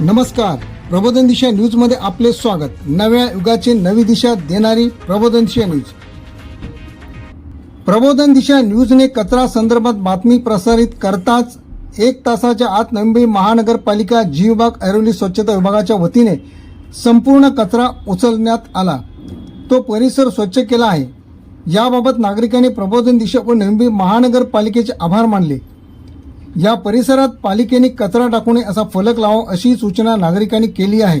नमस्कार. प्रबोधन दिशा न्यूजमध्ये आपले स्वागत. नव्या युगाची नवी दिशा देणारी प्रबोधन दिशा न्यूज. प्रबोधन दिशा न्यूजने कचरा संदर्भात बातमी प्रसारित करताच एक तासाच्या आत नवी मुंबई महानगरपालिका जी विभाग ऐरोली स्वच्छता विभागाच्या वतीने संपूर्ण कचरा उचलण्यात आला. तो परिसर स्वच्छ केला आहे. याबाबत नागरिकांनी प्रबोधन दिशा व नवी मुंबई महानगरपालिकेचे आभार मानले. या परिसरात पालिकेने कचरा टाकू नये असा फलक लावा अशी सूचना नागरिकांनी केली आहे.